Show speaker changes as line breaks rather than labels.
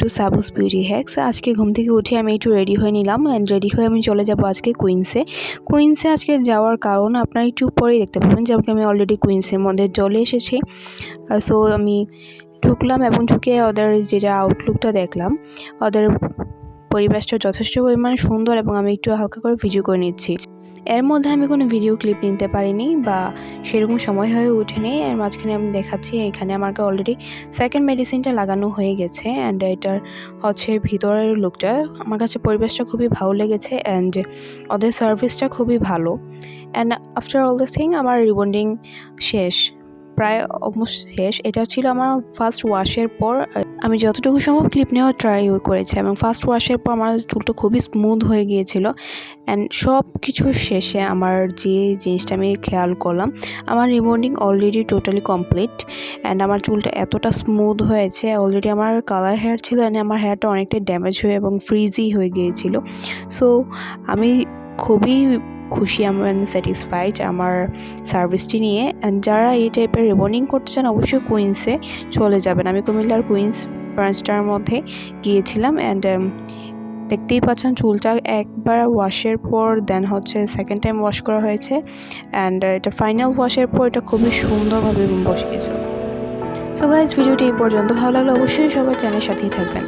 Two সাবুস beauty hacks. আজকে ঘুম থেকে উঠে আমি একটু রেডি হয়ে নিলাম অ্যান্ড রেডি হয়ে আমি চলে যাব আজকে কুইন্সে কুইন্সে আজকে যাওয়ার কারণ আপনারা একটু পরেই দেখতে পাবেন, যেমন আমি অলরেডি কুইন্সের মধ্যে চলে এসেছি। সো আমি ঢুকলাম এবং ঢুকে ওদের যেটা আউটলুকটা দেখলাম ওদের পরিবেশটা যথেষ্ট পরিমাণে সুন্দর এবং আমি একটু হালকা করে ভিডিও করে নিচ্ছি। এর মধ্যে আমি কোনো ভিডিও ক্লিপ নিতে পারিনি বা সেরকম সময় হয়ে ওঠেনি। এর মাঝখানে আমি দেখাচ্ছি, এখানে আমাকে অলরেডি সেকেন্ড মেডিসিনটা লাগানো হয়ে গেছে অ্যান্ড এটার হচ্ছে ভিতরের লুকটা আমার কাছে পরিবেশটা খুবই ভালো লেগেছে অ্যান্ড ওদের সার্ভিসটা খুবই ভালো। And after all this thing আমার রিবন্ডিং শেষ, প্রায় অলমোস্ট শেষ। এটা ছিল আমার ফার্স্ট ওয়াশের পর আমি যতটুকু সম্ভব ক্লিপ নেওয়ার ট্রাই করেছি এবং ফার্স্ট ওয়াশের পর আমার চুলটা খুবই স্মুথ হয়ে গিয়েছিল অ্যান্ড সব কিছু শেষে আমার যে জিনিসটা আমি খেয়াল করলাম, আমার rebonding already totally complete and আমার চুলটা এতটা স্মুথ হয়েছে অলরেডি আমার কালার হেয়ার ছিল অ্যান্ড আমার হেয়ারটা অনেকটাই ড্যামেজ হয়ে এবং ফ্রিজি হয়ে গিয়েছিল। সো আমি খুবই খুশি আমার স্যাটিসফাইড আমার সার্ভিসটি নিয়ে। অ্যান্ড যারা এই টাইপের রিবন্ডিং করতে চান, অবশ্যই কুইন্সে চলে যাবেন। আমি কুমিল্লার কুইন্স ব্রাঞ্চটার মধ্যে গিয়েছিলাম। অ্যান্ড দেখতেই পাচ্ছেন চুলটা একবার ওয়াশের পর দেন হচ্ছে সেকেন্ড টাইম ওয়াশ করা হয়েছে। অ্যান্ড এটা ফাইনাল ওয়াশের পর এটা খুবই সুন্দরভাবে বসে গেছিল সো গাইজ ভিডিওটি এই পর্যন্ত। ভালো লাগলে অবশ্যই সবার চ্যানেলের সাথেই থাকবেন।